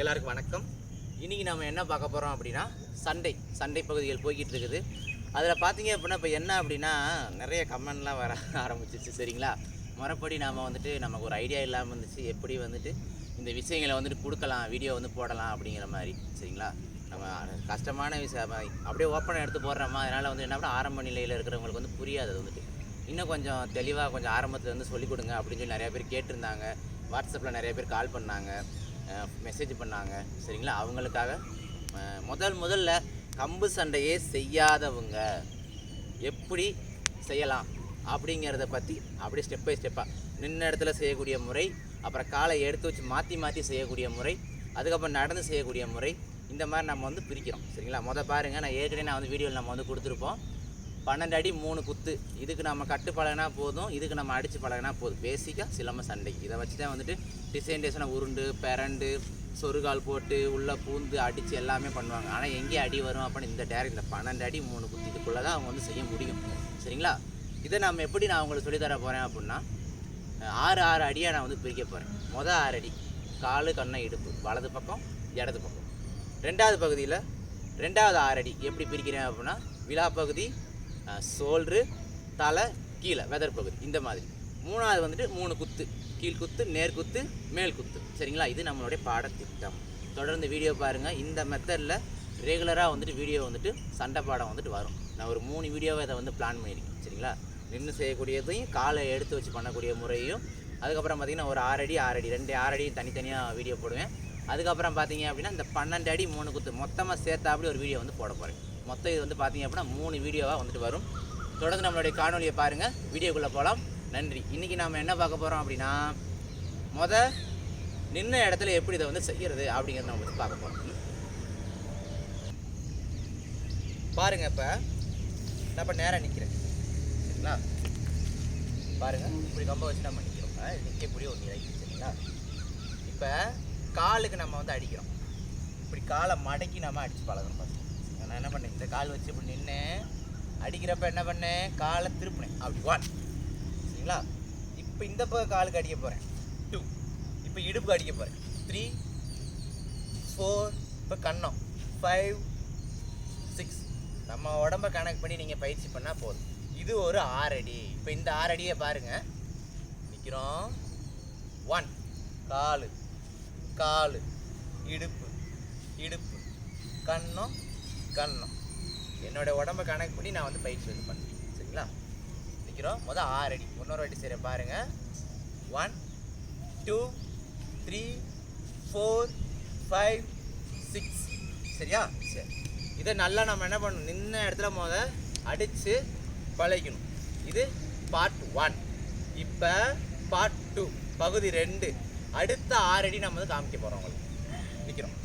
எல்லாருக்கும் வணக்கம். இன்றைக்கி நம்ம என்ன பார்க்க போகிறோம் அப்படின்னா சண்டை சண்டை பகுதிகள் போய்கிட்டு இருக்குது. அதில் பார்த்தீங்க அப்படின்னா இப்போ என்ன அப்படின்னா நிறைய கமெண்ட்லாம் வர ஆரம்பிச்சிச்சு சரிங்களா? முறைப்படி நாம் வந்துட்டு நமக்கு ஒரு ஐடியா இல்லாமல் இருந்துச்சு. எப்படி வந்துட்டு இந்த விஷயங்களை வந்துட்டு கொடுக்கலாம் வீடியோ வந்து போடலாம் அப்படிங்கிற மாதிரி சரிங்களா? நம்ம கஷ்டமான விஷயம் அப்படியே ஓப்பனாக எடுத்து போடுறோமா அதனால் வந்து என்ன பண்ண ஆரம்ப நிலையில் இருக்கிறவங்களுக்கு வந்து புரியாது அது வந்துட்டு. இன்னும் கொஞ்சம் தெளிவாக கொஞ்சம் ஆரம்பத்தில் வந்து சொல்லிக் கொடுங்க அப்படின்னு சொல்லி நிறையா பேர் கேட்டிருந்தாங்க. வாட்ஸ்அப்பில் நிறைய பேர் கால் பண்ணாங்க. மெசேஜ் பண்ணாங்க. சரிங்களா? அவங்களுக்காக முதல் முதல்ல கம்பு சண்டையே செய்யாதவங்க எப்படி செய்யலாம் அப்படிங்கிறத பற்றி அப்படியே ஸ்டெப் பை ஸ்டெப்பாக நின்ன இடத்துல செய்யக்கூடிய முறை அப்புறம் காலை எடுத்து வச்சு மாற்றி மாற்றி செய்யக்கூடிய முறை அதுக்கப்புறம் நடந்து செய்யக்கூடிய முறை இந்த மாதிரி நம்ம வந்து பிரிக்கிறோம். சரிங்களா? முத பாருங்கள் நான் ஏற்கனவே நான் வந்து வீடியோவில் நம்ம வந்து கொடுத்துருப்போம். பன்னெண்டு அடி மூணு குத்து. இதுக்கு நம்ம கட்டு பழகினா போதும். இதுக்கு நம்ம அடித்து பழகினா போதும். பேசிக்காக சிலம்ப சண்டை. இதை வச்சு தான் வந்துட்டு டிசைன் டிசைனாக உருண்டு பெரண்டு சொருகால் போட்டு உள்ளே பூந்து அடித்து எல்லாமே பண்ணுவாங்க. ஆனால் எங்கே அடி வரும் அப்படின்னு இந்த டேரக்ட் இந்த பன்னெண்டு அடி மூணு குத்து இதுக்குள்ளே தான் அவங்க வந்து செய்ய முடியும். சரிங்களா? இதை நம்ம எப்படி நான் உங்களுக்கு சொல்லித் தர போகிறேன் அப்படின்னா ஆறு ஆறு அடியாக நான் வந்து பிரிக்க போகிறேன் மொதல் ஆறு அடி காலு கண்ணை இடுப்பு. வலது பக்கம் இடது பக்கம். ரெண்டாவது பகுதியில் ரெண்டாவது ஆறடி எப்படி பிரிக்கிறேன் அப்படின்னா விழா பகுதி சோல்ரு தலை கீழே வெதர் பகுதி இந்த மாதிரி. மூணாவது வந்துட்டு மூணு குத்து கீழ் குத்து நேர் குத்து மேல் குத்து. சரிங்களா? இது நம்மளுடைய பாடத்திட்டம். தொடர்ந்து வீடியோ பாருங்கள் இந்த மெத்தடில் ரெகுலராக வந்துட்டு வீடியோ வந்துட்டு சண்டை பாடம் வந்துட்டு வரும். நான் ஒரு மூணு வீடியோவை இதை வந்து பிளான் பண்ணியிருக்கேன். சரிங்களா? நின்று செய்யக்கூடியதையும் காலை எடுத்து வச்சு பண்ணக்கூடிய முறையும் அதுக்கப்புறம் பார்த்திங்கன்னா ஒரு ஆறடி ஆறடி ரெண்டு ஆறடியும் தனித்தனியாக வீடியோ போடுவேன். அதுக்கப்புறம் பார்த்தீங்க அப்படின்னா இந்த பன்னெண்டு அடி மூணு குத்து மொத்தமாக சேர்த்தாப்படி ஒரு வீடியோ வந்து போட போகிறேன் மொத்தம் இது வந்து பார்த்தீங்க அப்படின்னா மூணு வீடியோவாக வந்துட்டு வரும். தொடர்ந்து நம்மளுடைய காணொலியை பாருங்கள் வீடியோக்குள்ளே போகலாம் நன்றி. இன்றைக்கி நாம் என்ன பார்க்க போகிறோம் அப்படின்னா முத நின்ன இடத்துல எப்படி இதை வந்து செய்கிறது அப்படிங்கிறத நம்ம வந்து பார்க்க போகிறோம் பாருங்க இப்போ. நான் இப்போ நேராக நிற்கிறேன் சரிங்களா? பாருங்க. இப்படி கம்ப வச்சு நம்ம நிற்கிறோம் நிற்கக்கூடிய ஒரு நிலை. சரிங்களா? இப்போ காலுக்கு நம்ம வந்து அடிக்கிறோம். இப்படி காலை மடக்கி நம்ம அடித்து பழகணும் ஃபஸ்ட்டு நான் என்ன பண்ணேன்? இந்த கால் வச்சு இப்படி நின்று அடிக்கிறப்ப என்ன பண்ணேன்? காலை திருப்பினேன். அப்படி ஒன் சரிங்களா? இப்போ இந்த பக்கம் காலுக்கு அடிக்க போகிறேன் டூ இப்போ இடுப்புக்கு அடிக்க போகிறேன் த்ரீ ஃபோர் இப்போ கண்ணம். ஃபைவ் சிக்ஸ் நம்ம உடம்ப கணக்கு பண்ணி நீங்கள் பயிற்சி பண்ணால் போதும். இது ஒரு ஆறடி. இப்போ இந்த ஆறடியை பாருங்கள் நிற்கிறோம் ஒன் காலு. காலு. இடுப்பு. இடுப்பு. கன்னம் கன்னம் என்னோட உடம்ப கணக்கு பண்ணி நான் வந்து பயிற்சி வந்து பண்ணுறேன் சரிங்களா? நிற்கிறோம் மொதல் ஆறு அடி. இன்னொரு வாட்டி சரி பாருங்கள் one two three four five six சரியா? சரி. இதை நல்லா நம்ம என்ன பண்ணணும்? நின்ன இடத்துல முத அடித்து பழகிக்கணும் இது பார்ட் ஒன் இப்போ பார்ட் டூ பகுதி ரெண்டு. அடுத்த ஆறடி நம்ம வந்து காமிக்க போகிறோம் உங்களுக்கு. நிற்கிறோம்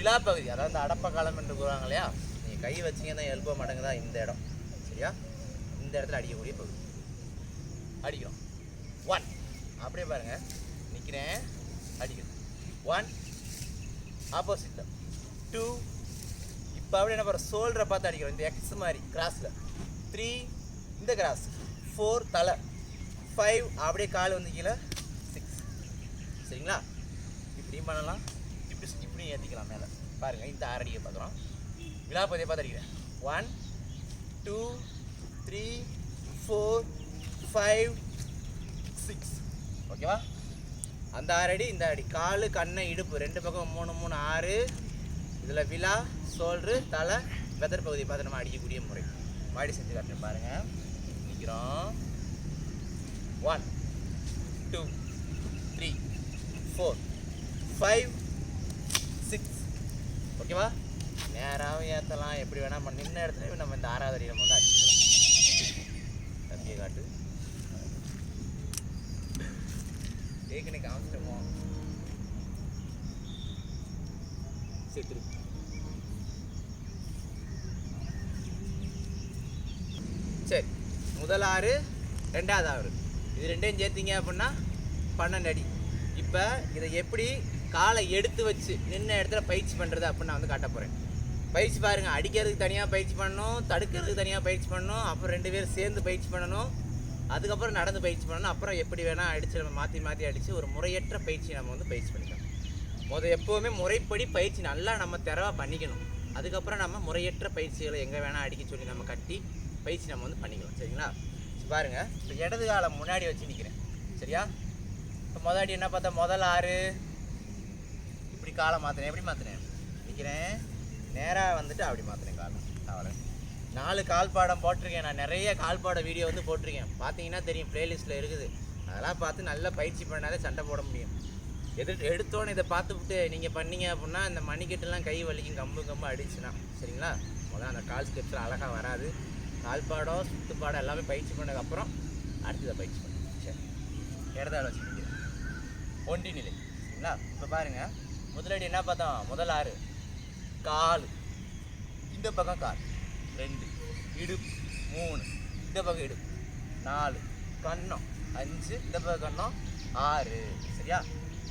விழா பகுதி அதாவது அடப்ப காலம் என்று கூறுவாங்க இல்லையா? நீங்கள் கை வச்சீங்கன்னா எல்போ மடங்குதா இந்த இடம். சரியா? இந்த இடத்துல அடிக்கக்கூடிய பகுதி. அடிக்கிறோம் ஒன் அப்படியே பாருங்க. நிற்கிறேன் அடிக்கிறேன் ஒன் ஆப்போசிட்டில் டூ இப்போ அப்படியே என்ன பாரு சோல்டரை பார்த்து அடிக்கிறோம். இந்த எக்ஸ் மாதிரி கிராஸில் த்ரீ இந்த கிராஸ் ஃபோர் தலை. ஃபைவ் அப்படியே கால் வந்து கீழே. சிக்ஸ் சரிங்களா? இப்படியும் பண்ணலாம். இப்படி இப்படி ஏற்றிக்கலாம் மேலே. பாருங்கள் இந்த ஆரடியை பார்க்குறோம். விழாப்பதியை பார்த்து அடிக்கிறேன் one two three four five six ஓகேவா அந்த ஆறடி இந்த அடி காலு கண்ணை இடுப்பு. ரெண்டு பக்கம் மூணு மூணு ஆறு. இதில் விழா சோல்ரு தலை வெதர் பகுதியை பார்த்து நம்ம அடிக்கக்கூடிய முறை. மாடி செஞ்சு காட்டுறேன் பாருங்கள் நிற்கிறோம் one two three four five ஓகேவா? நேராகவும் ஏற்றலாம் எப்படி வேணால் நம்ம நின்ன இடத்துல நம்ம இந்த ஆறாவது அடியில் நம்ம வந்து அடிச்சுக்கலாம். தம்பியை காட்டு. ஏற்கனவே காமிச்சிட்டோமோ? சரி திருப்பி. சரி முதல் ஆறு ரெண்டாவது ஆறு. இது ரெண்டையும் சேர்த்திங்க அப்படின்னா பன்னெண்டு அடி. இப்போ இதை எப்படி காலை எடுத்து வச்சு நின்ன இடத்துல பயிற்சி பண்ணுறது அப்படின்னு நான் வந்து காட்ட போகிறேன் பயிற்சி பாருங்கள் அடிக்கிறதுக்கு தனியாக பயிற்சி பண்ணணும் தடுக்கிறதுக்கு தனியாக பயிற்சி பண்ணணும் அப்புறம் ரெண்டு பேரும் சேர்ந்து பயிற்சி பண்ணணும் அதுக்கப்புறம் நடந்து பயிற்சி பண்ணணும் அப்புறம் எப்படி வேணால் அடித்து நம்ம மாற்றி மாற்றி அடித்து ஒரு முறையற்ற பயிற்சி நம்ம வந்து பயிற்சி பண்ணிக்கலாம். முத எப்போவுமே முறைப்படி பயிற்சி நல்லா நம்ம திறவாக பண்ணிக்கணும். அதுக்கப்புறம் நம்ம முறையற்ற பயிற்சிகளை எங்கே வேணால் அடிக்க சொல்லி நம்ம கட்டி பயிற்சி நம்ம வந்து பண்ணிக்கலாம். சரிங்களா? சரி பாருங்க இப்போ இடது காலம் முன்னாடி வச்சு நிற்கிறேன் சரியா? இப்போ முத அடி என்ன பார்த்தா முதல் ஆறு இப்படி காலை மாற்றினேன் எப்படி மாற்றினேன் நிற்கிறேன் நேராக வந்துட்டு அப்படி மாற்றினேன் காலம் அவ்வளோ நாலு கால் பாடம் போட்டிருக்கேன். நான் நிறைய கால் பாட வீடியோ வந்து போட்டிருக்கேன். பார்த்தீங்கன்னா தெரியும் ப்ளேலிஸ்ட்டில் இருக்குது. அதெல்லாம் பார்த்து நல்லா பயிற்சி பண்ணாலே சண்டை போட முடியும். எது எடுத்தோன்னே இதை பார்த்துவிட்டு நீங்கள் பண்ணீங்க அப்படின்னா இந்த மணிக்கட்டுலாம் கை வலிக்கும் கம்பு கம்பு அடிச்சுனா சரிங்களா? முதல்ல அந்த கால் ஸ்டெப்ஸில் அழகாக வராது. கால்பாடம் சுத்துப்பாடம் எல்லாமே பயிற்சி பண்ணதுக்கப்புறம் அடுத்ததை பயிற்சி பண்ணுங்க சரி. இடதால வச்சு நிற்கிறேன் ஒண்டி நிலை. சரிங்களா? இப்போ பாருங்கள் முதலடி என்ன பார்த்தோம் முதல் ஆறு. கால். இந்த பக்கம் கால். ரெண்டு. இடுப்பு. மூணு. இந்த பக்கம் இடுப்பு. நாலு. கண்ணம். அஞ்சு. இந்த பக்கம் கண்ணம். ஆறு. சரியா?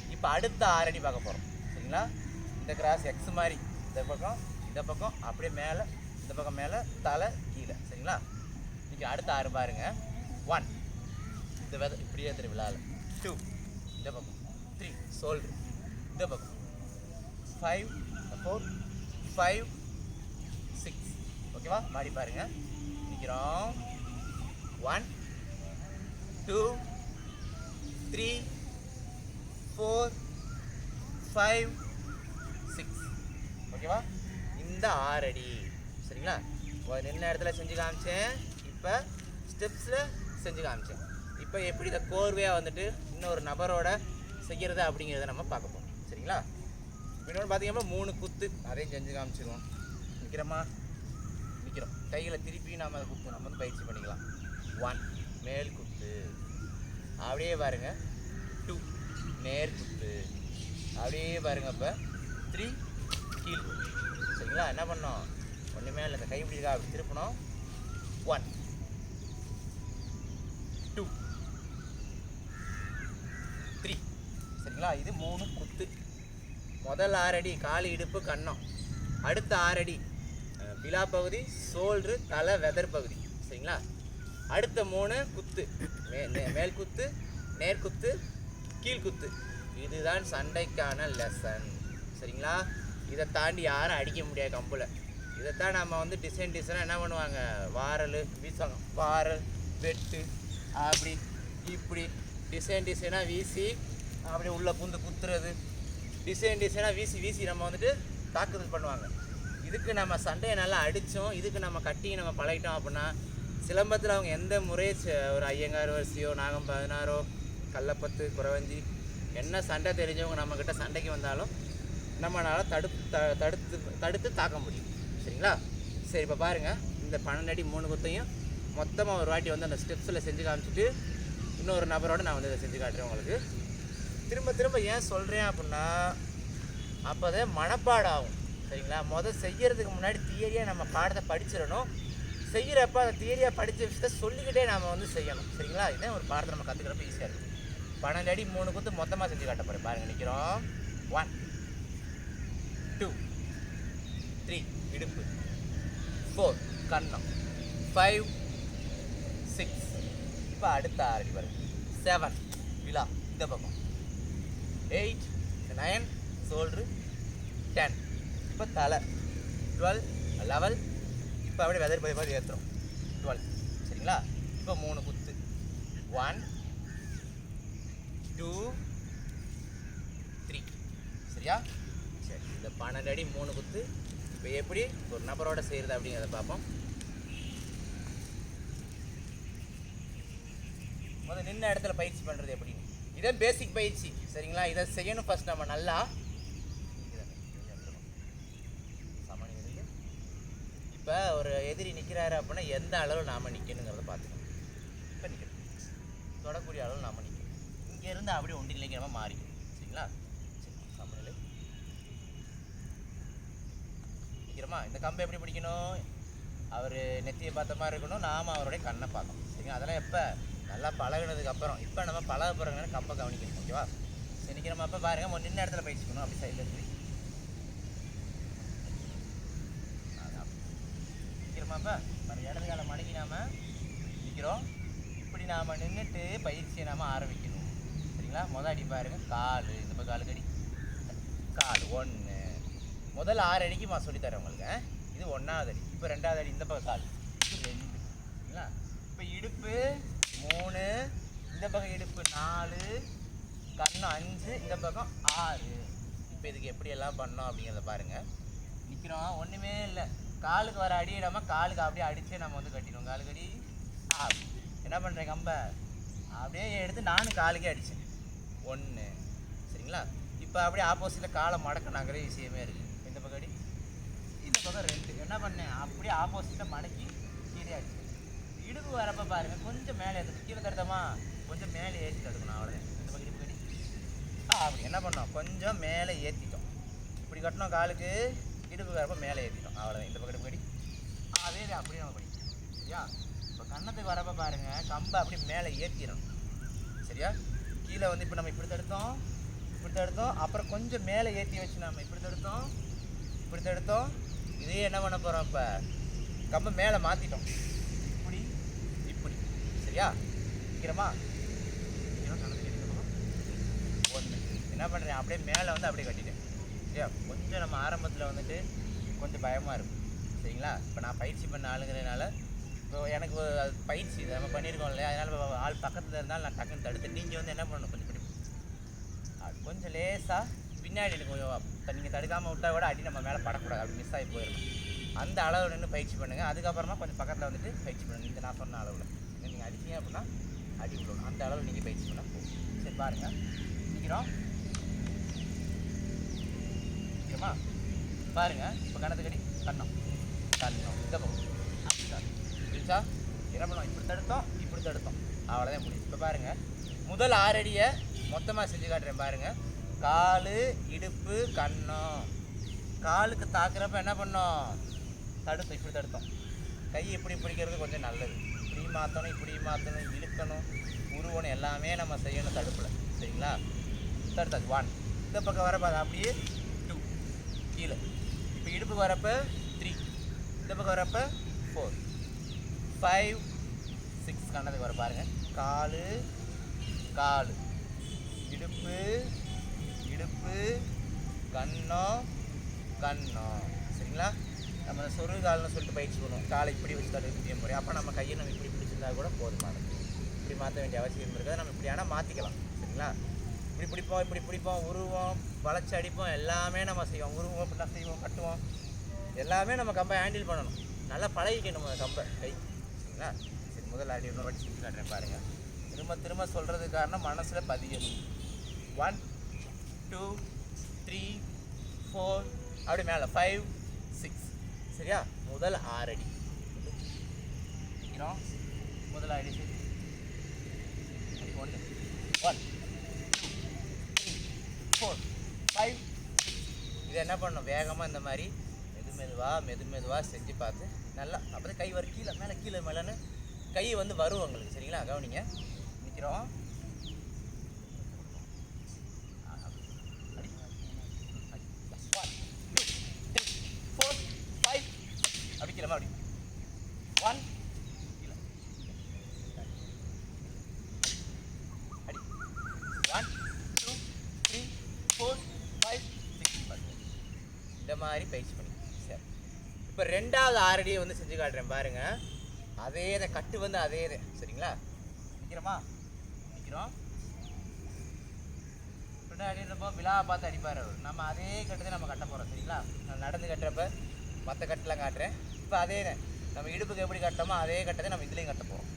இப்போ அடுத்த ஆறடி பார்க்க போகிறோம் சரிங்களா? இந்த கிராஸ் எக்ஸ் மாதிரி. இந்த பக்கம் இந்த பக்கம் அப்படியே மேலே இந்த பக்கம் மேலே தலை கீழே. சரிங்களா? இன்றைக்கி அடுத்த ஆறு பாருங்க. ஒன் இந்த வெதை இப்படியே திருவிழாவில் டூ இந்த பக்கம். த்ரீ சோல்டு இந்த பக்கம். ஃபைவ் ஃபோர் ஃபைவ் சிக்ஸ் ஓகேவா மாடி பாருங்க. நிற்கிறோம் one two three four five six ஓகேவா இந்த ஆறடி சரிங்களா? ஒரு நின்ன இடத்துல செஞ்சு காமிச்சேன்? இப்போ ஸ்டெப்ஸில் செஞ்சு காமிச்சேன். இப்போ எப்படி இந்த கோர்வையாக வந்துட்டு இன்னொரு நபரோட செய்கிறது அப்படிங்கிறத நம்ம பார்க்க போகிறோம் சரிங்களா? இன்னொன்று பார்த்தீங்கன்னா மூணு குத்து அதையும் செஞ்சு காமிச்சிருவோம். நிற்கிறோமா நிற்கிறோம் கையில் திருப்பி நாம் அதை குத்து நம்ம வந்து பயிற்சி பண்ணிக்கலாம். ஒன் மேல் குத்து. அப்படியே பாருங்க. டூ நேர் குத்து. அப்படியே பாருங்க இப்போ த்ரீ கீழ் குத்து. சரிங்களா? என்ன பண்ணோம்? ஒன்றுமே இல்லை. இந்த கை பிடிக்கா அப்படி திருப்பணும். ஒன் டூ த்ரீ சரிங்களா? இது மூணு குத்து. முதல் ஆறடி கால் இடுப்பு கன்னம் அடுத்த ஆறடி பிலா பகுதி சோல்ரு தலை வெதர் பகுதி. சரிங்களா? அடுத்த மூணு குத்து. மே மேல் குத்து நேர் கீழ்குத்து இதுதான் சண்டைக்கான லெசன் சரிங்களா? இதை தாண்டி யாரும் அடிக்க முடியாது கம்பில். இதைத்தான் நம்ம வந்து டிசைன் டிசைனாக என்ன பண்ணுவாங்க? வாரல் வீசுவாங்க. வாரல் வெட்டு அப்படி இப்படி. டிசைன் டிசைனாக வீசி அப்படி உள்ளே புந்து குத்துறது. டிசைன் டிசைனாக வீசி வீசி நம்ம வந்துட்டு தாக்குதல் பண்ணுவாங்க. இதுக்கு நம்ம சண்டையை நல்லா அடித்தோம் இதுக்கு நம்ம கட்டி நம்ம பழகிட்டோம் அப்படின்னா சிலம்பத்தில் அவங்க எந்த முறையை ஒரு ஐயங்கார் வரிசையோ நாகம் பதினாறோ கள்ளப்பத்து குறவஞ்சி என்ன சண்டை தெரிஞ்சவங்க நம்மக்கிட்ட சண்டைக்கு வந்தாலும் நம்மளால் தடுப்பு த தடுத்து தடுத்து தாக்க முடியும். சரிங்களா? சரி இப்போ பாருங்கள் இந்த பன்னெண்டு அடி மூணு குத்தையும் மொத்தமாக ஒரு வாட்டி வந்து அந்த ஸ்டெப்ஸில் செஞ்சு காமிச்சிட்டு இன்னொரு நபரோடு நான் வந்து இதை செஞ்சு காட்டுறேன் உங்களுக்கு. திரும்ப திரும்ப ஏன் சொல்கிறேன் அப்படின்னா அப்போதான் மனப்பாடம் மனப்பாடாகும் சரிங்களா? முதல் செய்கிறதுக்கு முன்னாடி தியரியாக நம்ம பாடத்தை படிச்சிடணும். செய்கிறப்ப அந்த தியரியாக படித்த விஷயத்த சொல்லிக்கிட்டே நாம் வந்து செய்யணும் சரிங்களா? இதே ஒரு பாடத்தை நம்ம கற்றுக்கிறப்ப ஈஸியாக இருக்கும் பன்னெண்டு அடி மூணு குத்து மொத்தமாக செஞ்சு காட்ட போகிறேன் பாருங்க நிற்கிறோம் ஒன் டூ த்ரீ இடுப்பு. ஃபோர் கண்ணம். ஃபைவ் சிக்ஸ் இப்போ அடுத்த ஆறு அடி வருது செவன் விழா இந்த பக்கம். எயிட் நைன் சோல்ட்ரு டென் இப்போ தலை. டுவெல் லெவல் இப்போ அப்படியே வெதர் பை மாதிரி ஏற்றுறோம் டுவெல் சரிங்களா? இப்போ மூணு குத்து. ஒன் டூ த்ரீ சரியா? சரி இந்த பன்னெண்டு அடி மூணு குத்து. இப்போ எப்படி ஒரு நபரோட செய்கிறது அப்படிங்கிறத பார்ப்போம். முதல்ல நின்ன இடத்துல பயிற்சி பண்ணுறது எப்படி இதான் பேசிக் பயிற்சி. சரிங்களா? இதை செய்யணும் ஃபர்ஸ்ட் நம்ம நல்லா. இப்போ ஒரு எதிரி நிற்கிறாரு அப்படின்னா எந்த அளவு நாம் நிற்கணுங்கிறத பார்த்துக்கணும். இப்போ நிற்கணும் தொடக்கூடிய அளவு நாம் நிற்கணும் இங்கேருந்து அப்படியே ஒன்று இல்லைங்கிற மாதிரி மாறிக்கணும். சரிங்களா? சரி சமநிலை. நிற்கிறோமா இந்த கம்பை எப்படி பிடிக்கணும்? அவர் நெத்தியை பார்த்த மாதிரி இருக்கணும். நாம் அவருடைய கண்ணை பார்க்கணும். சரிங்களா? அதெல்லாம் எப்போ? நல்லா பழகினதுக்கப்புறம் இப்போ நம்ம பழக போகிறவங்க கம்பை கவனிக்கணும் ஓகேவா சரி நிற்கிறோமா அப்போ பாருங்க. ஒரு நின்ன இடத்துல பயிற்சி பண்ணணும். அப்படி சைடில் இருந்து. அதான். நிற்கிறோமா அப்போ இடது காலை மடக்கி நாம நிற்கிறோம் இப்படி நாம் நின்றுட்டு பயிற்சியை நாம ஆரம்பிக்கணும். சரிங்களா? முதல் அடி பாருங்க. கால். இந்த பக்கம் காலுக்கு அடி. முதல் ஆறு அடிக்கு நான் சொல்லித்தரேன் உங்களுக்கு. இது ஒன்றாவது அடி. இப்போ ரெண்டாவது அடி. இந்த பக்கம் கால். ரெண்டு. சரிங்களா? இப்போ இடுப்பு மூணு இந்த பக்கம் இடுப்பு நாலு கண்ணு அஞ்சு இந்த பக்கம் ஆறு. இப்போ இதுக்கு எப்படி எல்லாம் பண்ணோம் அப்படிங்கிறத பாருங்கள் நிற்கிறோம் ஒன்றுமே இல்லை. காலுக்கு வர அடி நம்ம காலுக்கு அப்படியே அடித்தே நம்ம வந்து கட்டிடுவோம். காலுக்கு அடி ஆ என்ன பண்ணுறேன் கம்ப? அப்படியே எடுத்து நானும் காலுக்கே அடித்தேன் ஒன்று சரிங்களா? இப்போ அப்படியே ஆப்போசிட்டில் காலை மடக்கினாங்கிற விஷயமே இருக்குது இந்த பக்கம் அடி இந்த பக்கம் ரெண்டு. என்ன பண்ணேன்? அப்படியே ஆப்போசிட்டில் மடக்கி கீழே அடிச்சு இடுப்பு வரப்ப பாருங்க கொஞ்சம் மேலே கீழே தடுத்தமா கொஞ்சம் மேலே ஏற்றி தடுக்கணும் அவ்வளோதான் இந்த பக்கம் இடுப்பு கட்டி. ஆ அப்படி என்ன பண்ணோம்? கொஞ்சம் மேலே ஏற்றிட்டோம் இப்படி கட்டினோம் காலுக்கு இடுப்பு வரப்ப மேலே ஏற்றிட்டோம் அவ்வளோதான் இந்த பக்கம் இடுப்பு கடி அதே அப்படியே நம்ம படிக்கணும். சரியா? இப்போ கன்னத்துக்கு வரப்ப பாருங்க கம்பை அப்படியே மேலே ஏற்றிடணும் சரியா? கீழே வந்து இப்போ நம்ம இப்படி தடுத்தோம் இப்படி தடுத்தோம் அப்புறம் கொஞ்சம் மேலே ஏற்றி வச்சு நம்ம இப்படி தடுத்தோம் இப்படி தடுத்தோம் இதே என்ன பண்ண போகிறோம் இப்போ? கம்பை மேலே மாற்றிட்டோம் சரியா? வைக்கிறோமா ஒன்று என்ன பண்ணுறேன் அப்படியே மேலே வந்து அப்படியே கட்டிட்டேன். சரியா? கொஞ்சம் நம்ம ஆரம்பத்தில் வந்துட்டு கொஞ்சம் பயமாக இருக்கும். சரிங்களா? இப்போ நான் பயிற்சி பண்ண ஆளுங்கிறதுனால இப்போ எனக்கு அது பயிற்சி நம்ம பண்ணியிருக்கோம் இல்லையா? அதனால் இப்போ ஆள் பக்கத்தில் இருந்தாலும் நான் டக்குன்னு தடுத்து நீங்கள் வந்து என்ன பண்ணணும்? கொஞ்சம் இப்படி கொஞ்சம் லேசாக பின்னாடி எனக்கு கொஞ்சம் நீங்கள் தடுக்காமல் விட்டால் கூட அடி நம்ம மேலே படக்கூடாது. அப்படி மிஸ் ஆகி போயிடும் அந்த அளவு நின்று பயிற்சி பண்ணுங்கள் அதுக்கப்புறமா கொஞ்சம் பக்கத்தில் வந்துட்டு பயிற்சி பண்ணுங்கள் இந்த நான் சொன்ன அளவில். நீங்கள் அடிச்சீங்க அப்படின்னா அடி விடணும் அந்த அளவு நீங்கள் பயிற்சி பண்ணால் போகும் சரி பாருங்கள் நிற்கிறோம் நிற்கிறோமா பாருங்கள் இப்போ கணத்துக்கடி கண்ணம் கண்ணம் இந்த பக்கம். அப்படிதான் புரியுச்சா என்ன பண்ணோம்? இப்படி தடுத்தோம். இப்படி தடுத்தோம். அவ்வளோதான் முடியும் இப்போ பாருங்கள் முதல் ஆறடியை மொத்தமாக செஞ்சு காட்டுறேன் பாருங்கள் கால் இடுப்பு கண்ணம். காலுக்கு தாக்குறப்ப என்ன பண்ணோம்? தடுத்தோம். இப்படி தடுத்தோம். கை இப்படி பிடிக்கிறது கொஞ்சம் நல்லது. மாற்றணும் இப்படி மாற்றணும் இழுக்கணும் உருவணும் எல்லாமே நம்ம செய்யணும் தடுப்பில். சரிங்களா? தடுத்தாச்சு ஒன் இந்த பக்கம் வரப்போ அது அப்படியே டூ கீழே. இப்போ இடுப்புக்கு வரப்போ த்ரீ இந்த பக்கம் வரப்போ ஃபோர் ஃபைவ் சிக்ஸ் கண்ணதுக்கு வர பாருங்க. காலு காலு. இடுப்பு இடுப்பு கண்ணம் கண்ணம். சரிங்களா? நம்ம சொருகால்னு சொல்லிட்டு பயிற்சி பண்ணுவோம். காலை இப்படி வச்சு தடுக்கக்கூடிய முறை. அப்போ நம்ம கையை நம்ம இப்படி பிடிச்சிருந்தா கூட போதுமானது. இப்படி மாற்ற வேண்டிய அவசியம் இருக்காது. நம்ம இப்படி ஆனால் மாற்றிக்கலாம் சரிங்களா? இப்படி பிடிப்போம் இப்படி பிடிப்போம் உருவோம் வளைச்சி அடிப்போம் எல்லாமே நம்ம செய்வோம். உருவோம் இப்படிலாம் செய்வோம் கட்டுவோம். எல்லாமே நம்ம கம்பை ஹேண்டில் பண்ணணும். நல்லா பழகிக்கணும் அந்த கம்பை கை. சரிங்களா? சரி முதல்ல அடி இன்னொரு வாட்டி செஞ்சு காட்டுறேன் பாருங்கள் திரும்ப திரும்ப சொல்கிறதுக்கு காரணம் மனசில் பதியணும் ஒன் டூ த்ரீ ஃபோர் அப்படி மேலே. ஃபைவ் சிக்ஸ் சரியா? முதல் ஆறு அடி முதல் அடி சரி ஒன்று ஒன் ஃபோர் ஃபைவ் இதை என்ன பண்ணணும்? வேகமாக இந்த மாதிரி மெது மெதுவாக மெது மெதுவாக செஞ்சு பார்த்து நல்லா அப்புறம் கை வரும் கீழே மேலே கீழே மேலேன்னு கை வந்து வரும் உங்களுக்கு. சரிங்களா? கவனிங்க. நிற்கிறோம் அடிக்கிறமா அப்படி ஒன் அடி one two three four five six இந்த மாதிரி பயிற்சி பண்ணி. சரி. இப்போ ரெண்டாவது ஆரடியை வந்து செஞ்சு காட்டுறேன் பாருங்க. அதே தான் கட்டு வந்து அதே தான் சரிங்களா? நிற்கிறோமா நிற்கிறோம் பின்னாடி இருந்தப்போ விழா பார்த்து அடிப்பார் அவர். நம்ம அதே கட்டு நம்ம கட்ட போகிறோம் சரிங்களா? நான் நடந்து கட்டுறப்ப மற்ற கட்டெலாம் காட்டுறேன். இப்போ அதே தான் நம்ம இடுப்புக்கு எப்படி கட்டோமோ அதே கட்டத்தை நம்ம இதுலேயும் கட்ட போகிறோம்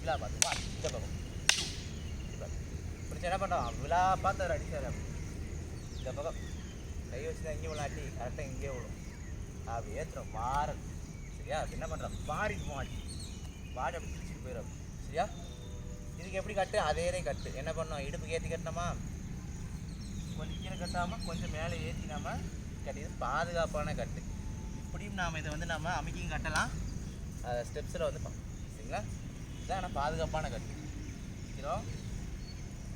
விழா பார்த்து. வா இந்த பக்கம் டூ இப்படி என்ன பண்ணுறோம் விழா பார்த்து அவர் அடித்தார் அப்படி இந்த பக்கம் கை வச்சு தான் இங்கே விளாட்டி கரெக்டாக இங்கே விடும் அப்படி ஏற்றுறோம் வாரம் சரியா? அப்படி என்ன பண்ணுறோம் பாரிக்கு மாட்டி. பாடி அப்படி பிடிச்சிட்டு போயிடும் சரியா? இதுக்கு எப்படி கட்டு? அதே கட்டு. என்ன பண்ணோம்? இடுப்புக்கு ஏற்றி கட்டினோமா கொஞ்சம் கீழே கட்டாமல் கொஞ்சம் மேலே ஏற்றி நாம் கட்டி இது பாதுகாப்பான கட்டு. இப்படியும் நாம் இதை வந்து நம்ம அமைக்கியும் கட்டலாம். ஸ்டெப்ஸில் வந்து சரிங்களா? இதான் ஆனால் பாதுகாப்பான கட்டு. வைக்கிறோம்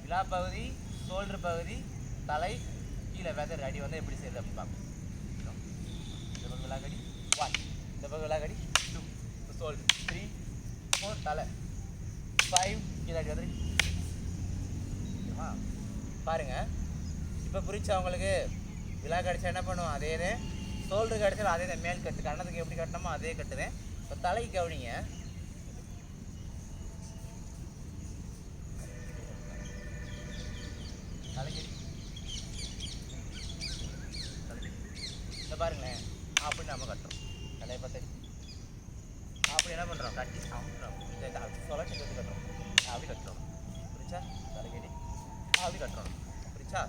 விழா பகுதி ஷோல்டர் பகுதி தலை கீழே வெதர் அடி வந்து எப்படி செய்யுது அப்படின்னு பார்ப்போம். வைக்கிறோம். இந்த பக்கம் ஒன் இந்த பக்கம் டூ சோல் த்ரீ ஃபோர் தலை. ஃபைவ் கீழே அடி வந்து பாருங்க. இப்போ புரிச்சு அவங்களுக்கு விழா கடிச்சா என்ன பண்ணுவோம்? அதே தான் ஷோல்டர் அதே தான் மேல் கட்டு. கண்ணத்துக்கு எப்படி கட்டணுமோ அதே கட்டுவேன் இப்போ தலைக்கு கவனிங்க தலைக்கு இந்த பாருங்களேன் அப்படி நம்ம கட்டுறோம் தலையை பார்த்து அப்படி என்ன பண்ணுறோம் கட்டி அமுக்குறோம் இந்த சொலட்டி கட்டி கட்டுறோம் அப்படி கட்டுறோம் புரிச்சா தலைக்கடி அப்படி கட்டுறோம் புரிச்சா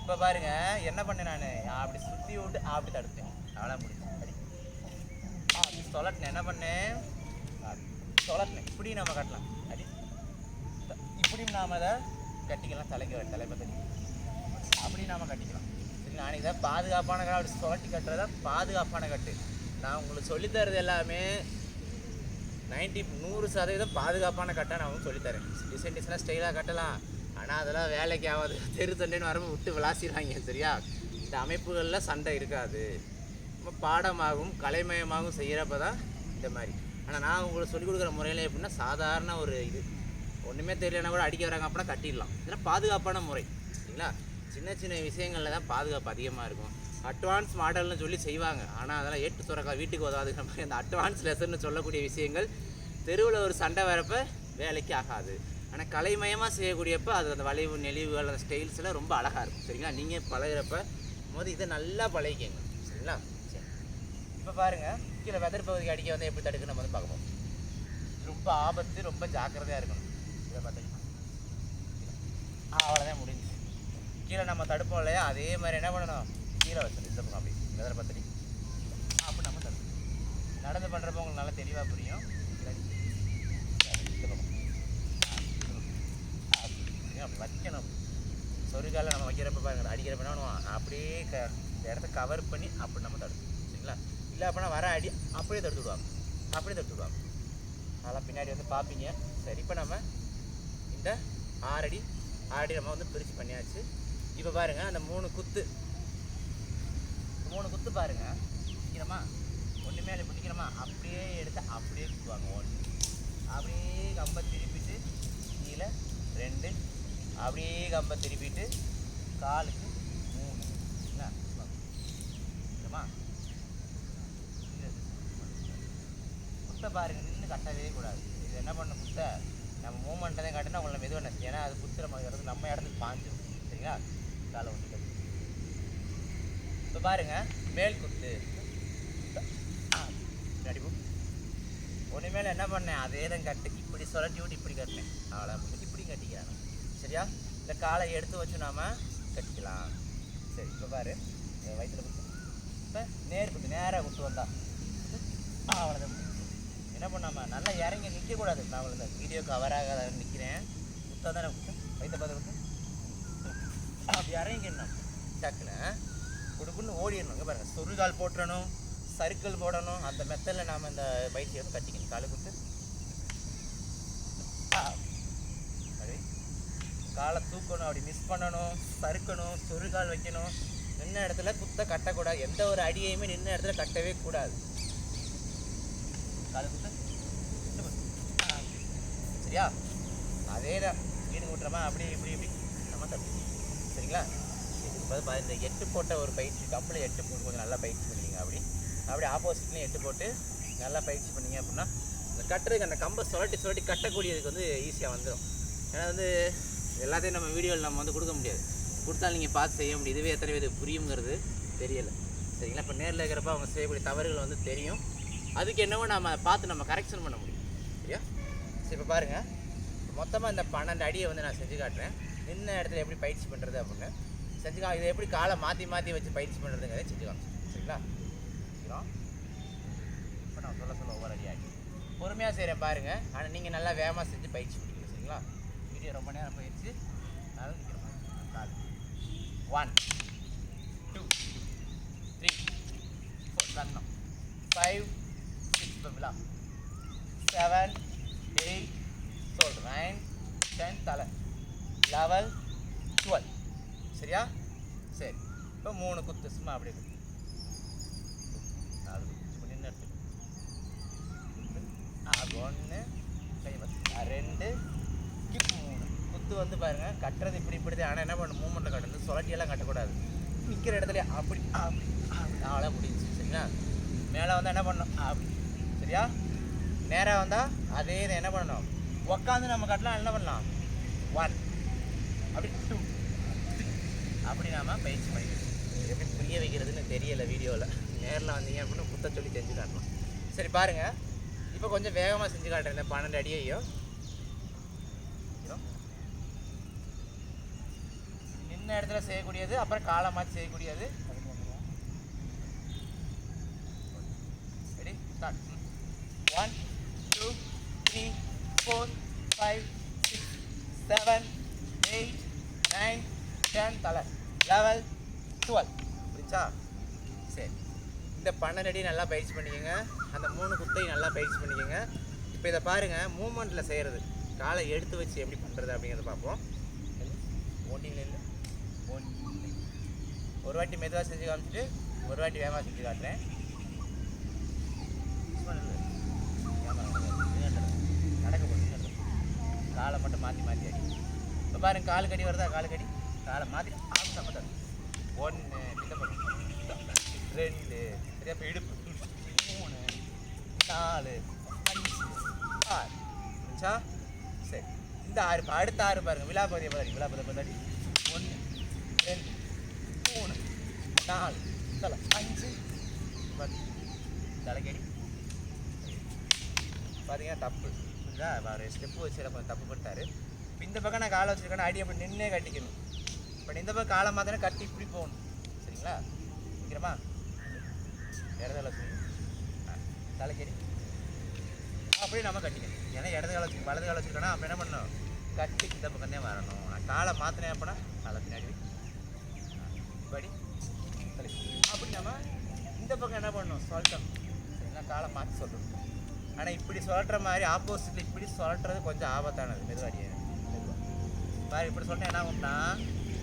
இப்போ பாருங்க என்ன பண்ணேன் நான் அப்படி சுற்றி விட்டு அப்படி தடுத்தேன் அவ்வளோ முடிஞ்சு அடி அப்படி சொலட்டினேன் என்ன பண்ணேன் இப்படி நம்ம கட்டலாம். அடி. இப்படியும் இப்படி நாம அதை கட்டிக்கலாம் தலைக்கு தலைப்பத்தி அப்படி நாம கட்டிக்கலாம். சரி நான் இதை பாதுகாப்பான கட்டு அப்படி சுழட்டி கட்டுறதா பாதுகாப்பான கட்டு. நான் உங்களுக்கு சொல்லித்தரது எல்லாமே நைன்டி நூறு சதவீதம் பாதுகாப்பான கட்டை நான் உங்களுக்கு சொல்லித்தரேன் டிசைன் டிசைனாக ஸ்டைலாக கட்டலாம். ஆனால் அதெல்லாம் வேலைக்கு ஆகாது. தெரு தொண்டைன்னு வரும்போது விட்டு விளாசிடுவாங்க சரியா? இந்த அமைப்புகளில் சண்டை இருக்காது. ரொம்ப பாடமாகவும் கலைமயமாகவும் செய்கிறப்ப தான் இந்த மாதிரி. ஆனால் நான் உங்களுக்கு சொல்லிக் கொடுக்குற முறையில் எப்படின்னா சாதாரண ஒரு இது. ஒன்றுமே தெரியலனா கூட அடிக்க வராங்க அப்படின்னா கட்டிடலாம். இதெல்லாம் பாதுகாப்பான முறை. சரிங்களா? சின்ன சின்ன விஷயங்களில் தான் பாதுகாப்பு அதிகமாக இருக்கும். அட்வான்ஸ் மாடல்னு சொல்லி செய்வாங்க. ஆனால் அதெல்லாம் ஏட்டு சுரக்கா வீட்டுக்கு உதவாதுங்கிற மாதிரி அந்த அட்வான்ஸ் லெசன் சொல்லக்கூடிய விஷயங்கள் தெருவில் ஒரு சண்டை வரப்ப வேலைக்கு ஆகாது. ஆனால் கலைமயமாக செய்யக்கூடியப்போ அது அந்த வளைவு நெளிவுகள் அந்த ஸ்டைல்ஸ்லாம் ரொம்ப அழகாக இருக்கும். சரிங்களா? நீங்கள் பழகுறப்ப போது இதை நல்லா பழகிக்கங்க. சரிங்களா? சரி. இப்போ பாருங்கள் கீழே வெதர் பகுதிக்கு அடிக்க வந்து எப்படி தடுக்கணும் நம்ம வந்து பார்க்கணும் ரொம்ப ஆபத்து ரொம்ப ஜாக்கிரதையாக இருக்கணும். இதை பார்த்தீங்கன்னா அவ்வளோதான் முடிஞ்சு கீழே நம்ம தடுப்போம் இல்லையா? அதே மாதிரி என்ன பண்ணணும்? கீழே வச்சிடணும் இந்த பக்கம் அப்படி. வெதர் பத்தடி அப்படி நம்ம தடுப்போம். நடந்து பண்ணுறப்ப உங்களுக்கு நல்லா தெளிவாக புரியும். அப்படி வைக்கணும். சொருகால நம்ம வைக்கிறப்ப பாருங்க அடிக்கிறப்ப என்ன பண்ணுவோம்? அப்படியே க இந்த இடத்த கவர் பண்ணி அப்படி நம்ம தடுப்போம். சரிங்களா? இல்லை அப்படின்னா வர அடி அப்படியே தடுத்து விடுவாங்க. அப்படியே தடுத்து விடுவாங்க. அதெல்லாம் பின்னாடி வந்து பார்ப்பீங்க சரி இப்போ நம்ம இந்த ஆறடி ஆறடி நம்ம வந்து பிரித்து பண்ணியாச்சு. இப்போ பாருங்க அந்த மூணு குத்து. மூணு குத்து பாருங்க. பிடிக்கிறோமா ஒன்று மேலே பிடிக்கிறோமா அப்படியே எடுத்து அப்படியே குத்துவாங்க. ஒன்று அப்படியே கம்பை திருப்பிட்டு கீழே ரெண்டு. அப்படியே கம்பை திருப்பிட்டு காலுக்கு மூணு என்ன சரிம்மா குத்தை பாருங்க நின்று கட்டவே கூடாது. இது என்ன பண்ண குத்தை நம்ம மூமெண்ட்டை தான் கட்டினா உங்களை மெதுவாக நச்சு ஏன்னா அது குத்துற மாதிரி நம்ம இடத்துக்கு பாஞ்சிடும் சரிங்களா? காலை ஒன்று இப்போ பாருங்க மேல் குத்து. ஆ, ஒன்று மேலே என்ன பண்ணேன்? அதே தான் கட்டு இப்படி சுழட்டி விட்டு இப்படி கட்டினேன். அவ்வளோ இப்படி கட்டிக்கிறாங்க. சரியா? இந்த காலை எடுத்து வச்சு நாம கட்டிக்கலாம். சரி இப்போ பாரு. வயிற்றில் குத்து. இப்போ நேர் குத்து. நேராக குத்து வந்தா. அவ்வளோதான் என்ன பண்ணாம நல்லா இறங்கி நிற்கக்கூடாது நான் இந்த வீடியோ கவர் ஆகாத நிற்கிறேன் குத்தா தானே குத்து பார்த்து அப்படி இறங்கிடணும். டக்குன்னு குடுக்குன்னு ஓடிடணும். இங்கே பாருங்கள் சொருகால் போட்டுறணும் சர்க்கிள் போடணும். அந்த மெத்தடில் நாம் இந்த பயிற்சி வந்து கட்டிக்கணும். காலை குத்து. அப்படி. காலை தூக்கணும் அப்படி மிஸ் பண்ணணும் சறுக்கணும் சொருகால் வைக்கணும். நின்ன இடத்துல குத்த கட்டக்கூடாது. எந்த ஒரு அடியையுமே நின்ன இடத்துல கட்டவே கூடாது. காலை குத்து சரியா? அதே தான். வீடு கூட்டுறமா? அப்படி இப்படி இப்படி. நம்ம தப்பி சரிங்களா? இதுக்கு இந்த எட்டு போட்ட ஒரு பயிற்சி கம்பில் எட்டு போட்டு கொஞ்சம் நல்லா பயிற்சி பண்ணிங்க அப்படி. அப்படி ஆப்போசிட்லேயும் எட்டு போட்டு நல்லா பயிற்சி பண்ணீங்க அப்படின்னா இந்த கட்டுறதுக்கு அந்த கம்பை சுரட்டி சுரட்டி கட்டக்கூடியதுக்கு வந்து ஈஸியாக வந்துடும் ஏன்னா வந்து எல்லாத்தையும் நம்ம வீடியோவில் நம்ம வந்து கொடுக்க முடியாது. கொடுத்தாலும் நீங்கள் பார்த்து செய்ய முடியும் இதுவே எத்தனை பேர் புரியுங்கிறது தெரியலை. சரிங்களா? இப்போ நேரில் இருக்கிறப்ப அவங்க செய்யக்கூடிய தவறுகள் வந்து தெரியும். அதுக்கு என்னவோ நம்ம பார்த்து நம்ம கரெக்ஷன் பண்ண முடியும். சரியா? சரி இப்போ பாருங்கள் மொத்தமாக இந்த பன்னெண்டு அடியை வந்து நான் செஞ்சு காட்டுறேன். நின்ன இடத்துல எப்படி பயிற்சி பண்ணுறது அப்படின்னு. செஞ்சு இதை எப்படி காலை மாற்றி மாற்றி வச்சு பயிற்சி பண்ணுறதுங்கிறத செஞ்சு காமிச்சேன் சரிங்களா? வைக்கிறோம். இப்போ நான் சொல்ல சொல்ல ஒவ்வொரு அடியாகி பொறுமையாக செய்கிறேன் பாருங்கள் ஆனால் நீங்கள் நல்லா வேகமாக செஞ்சு பயிற்சி பண்ணிக்கணும் சரிங்களா? வீடியோ ரொம்ப நேரம் போயிடுச்சு அதனால நிற்கிறோம் கால் ஒன். டூ. த்ரீ. ஃபோர். கண்ணம். Five. Six seven eight twelve nine ten தலை. லெவல் டுவெல் சரியா? சரி. இப்போ மூணு குத்து சும்மா அப்படி இருக்கு நாலு குத்து சும்மா நின்று ஒன்று கை ரெண்டு. கிக் மூணு. குத்து வந்து பாருங்க. கட்டுறது இப்படி இப்படி தான் ஆனால் என்ன பண்ணணும்? மூமெண்ட்டில் கட்டுறது சொலட்டியெல்லாம் கட்டக்கூடாது. நிற்கிற இடத்துல அப்படி அப்படி அப்படி. அவ்வளோ முடிஞ்சுச்சு. சரிங்களா? மேலே வந்து என்ன பண்ணணும்? அப்படி. பார்த்தியா? நேராக வந்தால் அதே இதை என்ன பண்ணணும்? உக்காந்து நம்ம கட்டலாம் என்ன பண்ணலாம்? ஒன் அப்படி டூ அப்படி நாம் பயிற்சி பண்ணிக்கணும். எப்படி புரிய வைக்கிறதுன்னு தெரியலை வீடியோவில் நேரில் வந்தீங்க அப்படின்னு குத்த சொல்லி செஞ்சு காட்டலாம். சரி பாருங்க. இப்போ கொஞ்சம் வேகமாக செஞ்சு காட்டுறேன். இந்த பன்னெண்டு அடியையும் இதோ. நின்ன இடத்துல செய்யக்கூடியது அப்புறம் காலமாக செய்யக்கூடியது ready start one two three four five six seven eight nine ten தலை லெவல் டுவெல் புரிஞ்சா? சரி. இந்த பன்னெண்டு நல்லா பயிற்சி பண்ணிக்கோங்க. அந்த மூணு குத்தையும் நல்லா பயிற்சி பண்ணிக்கோங்க. இப்போ இதை பாருங்கள் மூமெண்ட்டில் செய்கிறது காலை எடுத்து வச்சு எப்படி பண்ணுறது அப்படிங்கிறத பார்ப்போம். ஓட்டிங்கில் இல்லை ஒரு வாட்டி மெதுவாக செஞ்சு காமிச்சிட்டு ஒரு வாட்டி வேகமாக செஞ்சு காட்டுறேன். காலை மட்டும் மாற்றி மாற்றி அடி இப்போ பாருங்க கால் கடி வருதா? கால் கடி? காலை மாற்றி ஆப்ஷன் மட்டும் ஒன்று இந்த பக்கம். ரெண்டு சரியா இப்போ இடுப்பு மூணு நாலு அஞ்சு ஆறு. இருந்துச்சா சரி. இந்த ஆறு இப்போ அடுத்த ஆறு பாருங்க. விழாபதியை பதாடி விழாபதி பதாடி ஒன்று ரெண்டு மூணு நாலு. தலை. அஞ்சு. பத்து தலைக்கடி பார்த்தீங்கன்னா தப்பு. புரியுதா அவர் ஸ்டெப்பு வச்சு கொஞ்சம் தப்பு பண்ணிட்டாரு. இப்போ இந்த பக்கம் நான் காலை வச்சுருக்கேன்னா ஐடியா அப்படி நின்னே கட்டிக்கணும். இப்போ இந்த பக்கம் காலை மாதிரி கட்டி இப்படி போகணும். சரிங்களா? சீக்கிரமா. இடது காலை தலைக்கறி அப்படியே நம்ம கட்டிக்கணும். ஏன்னா இடது காலை வச்சு வலது காலை வச்சுருக்கோன்னா அப்போ என்ன பண்ணணும்? கட்டி இந்த பக்கம் தான் வரணும். நான் காலை மாற்றினேன் அப்படின்னா காலை பின்னாடி இப்படி ஆ, தலை அப்படி நம்ம இந்த பக்கம் என்ன பண்ணணும்? சொல்லிட்டோம் சரிங்களா? காலை மாற்றி சொல்லணும் ஆனால் இப்படி சொல்கிற மாதிரி ஆப்போசிட்டில் இப்படி சொல்கிறது கொஞ்சம் ஆபத்தானது மெதுவாடியே. பாரு இப்படி சொன்னால் என்ன ஆகும்னா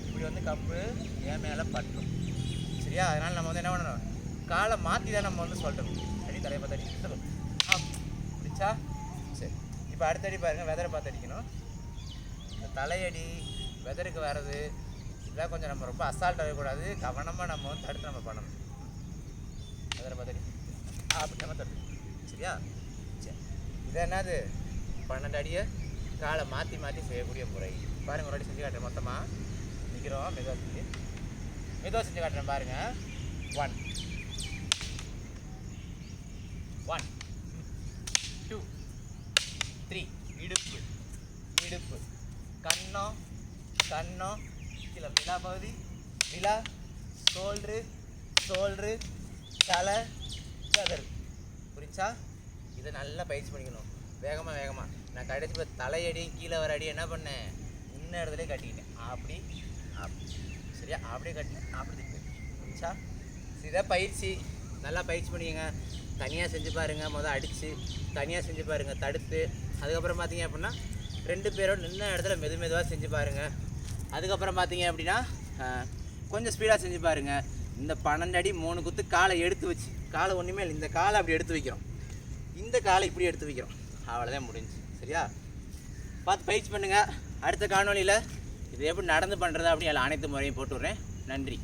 இப்படி வந்து கம்பு என் மேலே பட்டும் சரியா? அதனால் நம்ம வந்து என்ன பண்ணணும்? காலை மாற்றி தான் நம்ம வந்து சொல்கிறோம் அடி தலையை பார்த்து அடிக்கணும். பிடிச்சா சரி. இப்போ அடுத்தடி பாருங்கள் வெதரை பார்த்து அடிக்கணும். இந்த தலையடி வெதருக்கு வர்றது இதெல்லாம் கொஞ்சம் நம்ம ரொம்ப அசால்ட் ஆகக்கூடாது. கவனமாக நம்ம வந்து தடுத்து நம்ம பண்ணணும். வெதரை பார்த்து அடி. அப்படி நம்ம தடுத்து சரியா? இது என்னது? பன்னெண்டு அடியை காலை மாற்றி மாற்றி செய்யக்கூடிய முறை. பாருங்கள் ஒரு அடி செஞ்சு காட்டுறேன். மொத்தமாக நிற்கிறோம் மெதுவாக செஞ்சு. மெதுவாக செஞ்சு காட்டுறேன் பாருங்கள் ஒன் ஒன் டூ த்ரீ இடுப்பு. இடுப்பு. கண்ணம். கண்ணம். கீழே விழா பகுதி. விழா சோல்ரு சோல்ரு தலை. கதர் புரிஞ்சா? இதை நல்லா பயிற்சி பண்ணிக்கணும். வேகமாக வேகமாக நான் கடைசி இப்போ தலையடியும் கீழே வர அடி என்ன பண்ணேன்? இன்ன இடத்துல கட்டிக்கிட்டேன் அப்படி சரியா? அப்படியே கட்டினேன். அப்படி திருப்பி புரிஞ்சா இதை பயிற்சி. நல்லா பயிற்சி பண்ணிக்கங்க. தனியாக செஞ்சு பாருங்கள் மொதல் அடித்து தனியாக செஞ்சு பாருங்கள் தடுத்து. அதுக்கப்புறம் பார்த்தீங்க அப்படின்னா ரெண்டு பேரோட நின்ன இடத்துல மெது மெதுவாக செஞ்சு பாருங்கள் அதுக்கப்புறம் பார்த்தீங்க அப்படின்னா கொஞ்சம் ஸ்பீடாக செஞ்சு பாருங்கள் இந்த பன்னெண்டு அடி மூணு குத்து காலை எடுத்து வச்சு. காலை ஒன்றுமே இல்லை. இந்த காலை அப்படி எடுத்து வைக்கிறோம். இந்த காலை இப்படி எடுத்து வைக்கிறோம். அவ்வளோதான் முடிஞ்சு. சரியா? பார்த்து பயிற்சி பண்ணுங்கள் அடுத்த காணொளியில் இது எப்படி நடந்து பண்ணுறது அப்படின்னு எல்லா அனைத்து முறையும் போட்டு விட்றேன். நன்றி.